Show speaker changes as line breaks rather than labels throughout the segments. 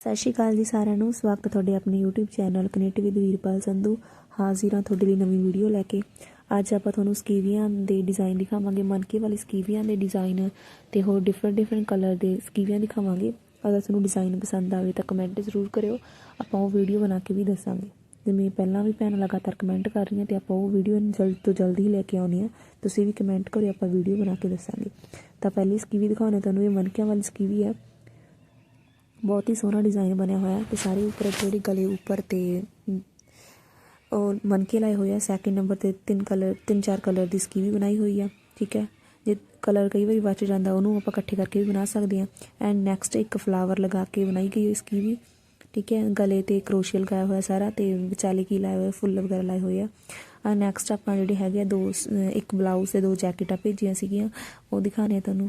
ਸਤਿ ਸ਼੍ਰੀ ਅਕਾਲ ਜੀ ਸਾਰਿਆਂ ਨੂੰ। ਸਵਾਗਤ ਹੈ ਤੁਹਾਡੇ ਆਪਣੇ YouTube channel connect with Veerpal Sandhu. ਹਾਜ਼ਰ ਹਾਂ ਤੁਹਾਡੇ ਲਈ ਨਵੀਂ ਵੀਡੀਓ ਲੈ ਕੇ। ਅੱਜ ਆਪਾਂ ਤੁਹਾਨੂੰ ਸਕੀਵੀਆਂ ਦੇ ਡਿਜ਼ਾਈਨ ਦਿਖਾਵਾਂਗੇ ਮਨਕੇ ਵਾਲੇ ਸਕੀਵੀਆਂ ਦੇ ਡਿਜ਼ਾਈਨ ਤੇ ਹੋਰ ਡਿਫਰੈਂਟ ਡਿਫਰੈਂਟ ਕਲਰ ਦੇ ਸਕੀਵੀਆਂ ਦਿਖਾਵਾਂਗੇ। ਅਗਰ ਤੁਹਾਨੂੰ ਡਿਜ਼ਾਈਨ ਪਸੰਦ ਆਵੇ ਤਾਂ ਕਮੈਂਟ ਜ਼ਰੂਰ ਕਰਿਓ। ਆਪਾਂ ਉਹ ਵੀਡੀਓ ਬਣਾ ਕੇ ਵੀ ਦੱਸਾਂਗੇ। ਜਿਵੇਂ ਪਹਿਲਾਂ ਵੀ ਭੈਣ ਲਗਾਤਾਰ ਕਮੈਂਟ ਕਰ ਰਹੀਆਂ ਤੇ ਆਪਾਂ ਉਹ ਵੀਡੀਓ ਜਲਦ ਤੋਂ ਜਲਦ ਹੀ ਲੈ ਕੇ ਆਉਣੀ ਆ ਤੁਸੀਂ ਵੀ ਕਮੈਂਟ ਕਰਿਓ, ਆਪਾਂ ਵੀਡੀਓ ਬਣਾ ਕੇ ਦੱਸਾਂਗੇ। ਤਾਂ ਪਹਿਲੀ ਸਕੀਵੀ ਦਿਖਾਉਣੇ ਤੁਹਾਨੂੰ। ਇਹ ਮਨਕਿਆਂ ਵਾਲੀ ਸਕੀਵੀ ਹੈ। ਬਹੁਤ ਹੀ ਸੋਹਣਾ ਡਿਜ਼ਾਈਨ ਬਣਿਆ ਹੋਇਆ ਹੈ ਤੇ ਸਾਰੇ ਉੱਪਰ ਜਿਹੜੀ ਗਲੇ ਉੱਪਰ ਤੇ ਅਮ, ਉਹ ਮਨਕੇ ਲਾਏ ਹੋਏ ਆ। ਸੈਕਿੰਡ ਨੰਬਰ ਤੇ ਤਿੰਨ ਕਲਰ ਤਿੰਨ ਚਾਰ ਕਲਰ ਦੀ ਸਕੀਵੀ ਬਣਾਈ ਹੋਈ ਆ ਠੀਕ ਹੈ? ਜੇ ਕਲਰ ਕਈ ਵਾਰੀ ਬਚ ਜਾਂਦਾ ਉਹਨੂੰ ਆਪਾਂ ਇਕੱਠੇ ਕਰਕੇ ਵੀ ਬਣਾ ਸਕਦੇ ਹਾਂ। ਐਂਡ ਨੈਕਸਟ ਇੱਕ ਫਲਾਵਰ ਲਗਾ ਕੇ ਬਣਾਈ ਗਈ ਹੋਈ ਸਕੀਵੀ ਠੀਕ ਹੈ? ਗਲੇ ਤੇ ਕਰੋਸ਼ੀਆ ਲਗਾਇਆ ਹੋਇਆ ਸਾਰਾ ਤੇ ਵਿਚਾਲੇ ਕੀ ਲਾਇਆ ਹੋਇਆ ਫੁੱਲ ਵਗੈਰਾ ਲਾਏ ਹੋਏ ਆ। ਆ ਨੈਕਸਟ ਆਪਾਂ ਜਿਹੜੇ ਹੈਗੇ ਆ ਦੋ ਇੱਕ ਬਲਾਊਜ਼ ਤੇ ਦੋ ਜੈਕਟਾਂ ਭੇਜੀਆਂ ਸੀਗੀਆਂ ਉਹ ਦਿਖਾਣੇ ਆ ਤੁਹਾਨੂੰ।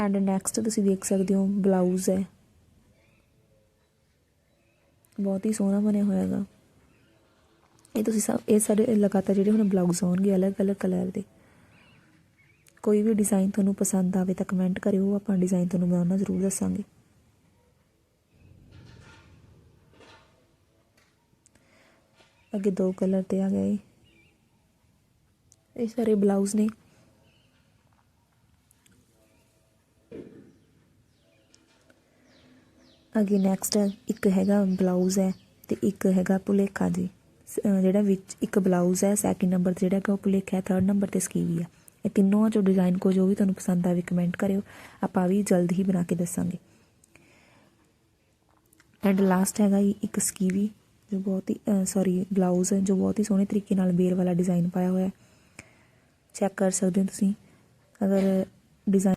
ਐਂਡ ਨੈਕਸਟ ਤੁਸੀਂ ਦੇਖ ਸਕਦੇ ਹੋ ਬਲਾਊਜ਼ ਹੈ। ਬਹੁਤ ਹੀ ਸੋਹਣਾ ਬਣਿਆ ਹੋਇਆ ਹੈਗਾ। ਇਹ ਤੁਸੀਂ ਸਭ, ਇਹ ਸਾਰੇ ਲਗਾਤਾਰ ਜਿਹੜੇ ਹੁਣ ਬਲਾਊਜ਼ ਆਉਣਗੇ ਅਲੱਗ-ਅਲੱਗ ਕਲਰ ਦੇ। ਕੋਈ ਵੀ ਡਿਜ਼ਾਈਨ ਤੁਹਾਨੂੰ ਪਸੰਦ ਆਵੇ ਤਾਂ ਕਮੈਂਟ ਕਰਿਓ, ਆਪਾਂ ਡਿਜ਼ਾਈਨ ਤੁਹਾਨੂੰ ਬਣਾਉਣਾ ਜ਼ਰੂਰ ਦੱਸਾਂਗੇ। ਅੱਗੇ ਦੋ ਕਲਰ ਤੇ ਆ ਗਏ ਇਹ। ਸਾਰੇ ਬਲਾਊਜ਼ ਨੇ। ਅੱਗੇ ਨੈਕਸਟ ਇੱਕ ਹੈਗਾ ਬਲਾਊਜ਼ ਹੈ ਤੇ ਇੱਕ ਹੈਗਾ ਭੁਲੇਖਾ ਜੀ। ਜਿਹੜਾ ਵਿੱਚ ਇੱਕ ਬਲਾਊਜ਼ ਹੈ ਸੈਕਿੰਡ ਨੰਬਰ ਤੇ ਜਿਹੜਾ ਹੈਗਾ ਉਹ ਭੁਲੇਖਾ ਹੈ ਥਰਡ ਨੰਬਰ ਤੇ ਸਕੀਵੀ ਹੈ। ਇਹ ਤਿੰਨੋਂ ਚੋਂ ਡਿਜ਼ਾਈਨ ਕੋ ਜੋ ਵੀ ਤੁਹਾਨੂੰ ਪਸੰਦ ਆਵੇ ਕਮੈਂਟ ਕਰਿਓ। ਆਪਾਂ ਵੀ ਜਲਦ ਹੀ ਬਣਾ ਕੇ ਦੱਸਾਂਗੇ। ਐਂਡ ਲਾਸਟ ਹੈਗਾ ਜੀ ਇੱਕ ਸਕੀਵੀ ਜੋ ਬਹੁਤ ਹੀ ਸੌਰੀ ਬਲਾਊਜ਼ ਹੈ, ਜੋ ਬਹੁਤ ਹੀ ਸੋਹਣੇ ਤਰੀਕੇ ਨਾਲ ਬੇਰ ਵਾਲਾ ਡਿਜ਼ਾਈਨ ਪਾਇਆ ਹੋਇਆ ਹੈ। ਚੈੱਕ ਕਰ ਸਕਦੇ ਹੋ ਤੁਸੀਂ। ਅਗਰ ਡਿਜ਼ਾਈਨ